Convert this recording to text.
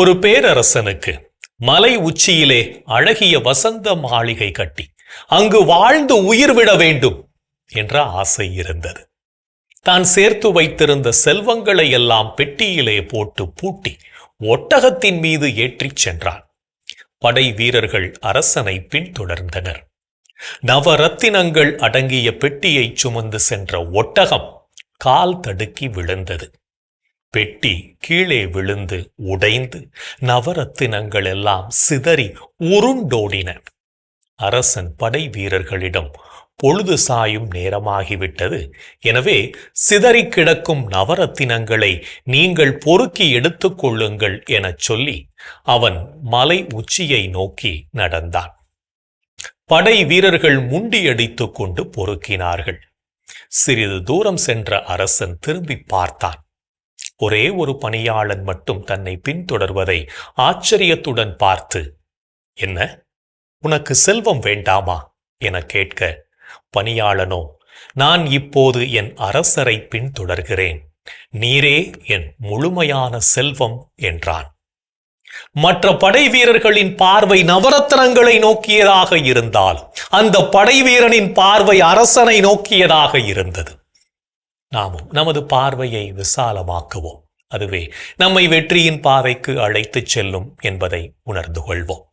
ஒரு பேரரசனுக்கு மலை உச்சியிலே அழகிய வசந்த மாளிகை கட்டி அங்கு வாழ்ந்து உயிர் விட வேண்டும் என்ற ஆசை இருந்தது. தான் சேர்த்து வைத்திருந்த செல்வங்களை எல்லாம் பெட்டியிலே போட்டு பூட்டி ஒட்டகத்தின் மீது ஏற்றிச் சென்றான். படை வீரர்கள் அரசனை பின்தொடர்ந்தனர். நவரத்தினங்கள் அடங்கிய பெட்டியை சுமந்து சென்ற ஒட்டகம் கால் தடுக்கி விழுந்தது. பெட்டி கீழே விழுந்து உடைந்து நவரத்தினங்கள் எல்லாம் சிதறி உருண்டோடின. அரசன் படை வீரர்களிடம் பொழுது சாயும் நேரமாகிவிட்டது. எனவே சிதறி கிடக்கும் நவரத்தினங்களை நீங்கள் பொறுக்கி எடுத்துக் கொள்ளுங்கள் எனச் சொல்லி அவன் மலை உச்சியை நோக்கி நடந்தான். படை வீரர்கள் முண்டியடித்துக் கொண்டு பொறுக்கினார்கள். சிறிது தூரம் சென்ற அரசன் திரும்பி பார்த்தான். ஒரே ஒரு பணியாளன் மட்டும் தன்னை பின்தொடர்வதை ஆச்சரியத்துடன் பார்த்து என்ன? உனக்கு செல்வம் வேண்டாமா? என கேட்க பணியாளனோ நான் இப்போது என் அரசரை பின்தொடர்கிறேன். நீரே என் முழுமையான செல்வம் என்றான். மற்ற படை வீரர்களின் பார்வை நவரத்னங்களை நோக்கியதாக இருந்தால் அந்த படை வீரனின் பார்வை அரசனை நோக்கியதாக இருந்தது. நாமும் நமது பார்வையை விசாலமாக்குவோம். அதுவே நம்மை வெற்றியின் பாதைக்கு அழைத்துச் செல்லும் என்பதை உணர்ந்து கொள்வோம்.